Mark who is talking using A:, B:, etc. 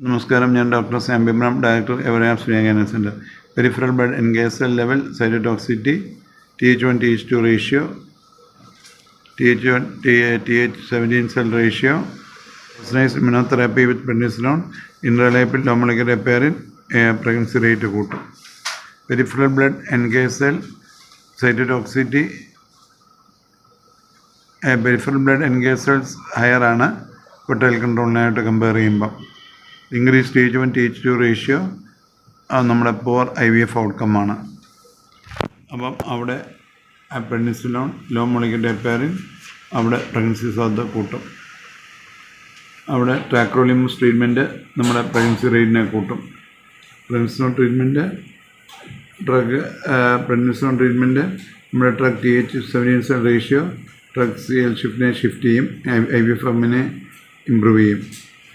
A: നമസ്കാരം ഞാൻ doctor Sam ബിബ്രാം ഡയറക്ടർ എവറയാം സ്നേഹാന centre peripheral blood NK cell level cytotoxicity T H one T H two ratio T H one T T H seventeen cell ratio personalise immunotherapy with പെൻഡിസിലോൺ ഇൻറലൈപ്പിൽ ഡൊമളിക്കൽ റിപ്പയറിൽ pregnancy rate കൂട്ടും. Peripheral blood NK cell cytotoxicity peripheral blood NK cells higher ആണ്. Fertile കൺട്രോളിനായിട്ട് compare ചെയ്യുമ്പം. Increase stage one T H two ratio നമ്മുടെ poor I V F outcome ആണ്. അപ്പം അവിടെ പെൻഡിസിലോൺ ലോ മൊളിക്കൽ ഡെപ്പാരിൻ അവിടെ പ്രഗ്നൻസി സാധ്യത കൂട്ടും. അവിടെ ട്രാക്രോളിമസ് ട്രീറ്റ്മെന്റ് നമ്മുടെ പ്രഗ്നൻസി റേറ്റിനെ കൂട്ടും. Pregnenolone treatment drug pregnenolone treatment നമ്മുടെ drug T H seventeen cell ratio drug C L ഷിഫ്റ്റിനെ shift ചെയ്യും ഐ വി എഫ് എമ്മിനെ ഇമ്പ്രൂവ് ചെയ്യും.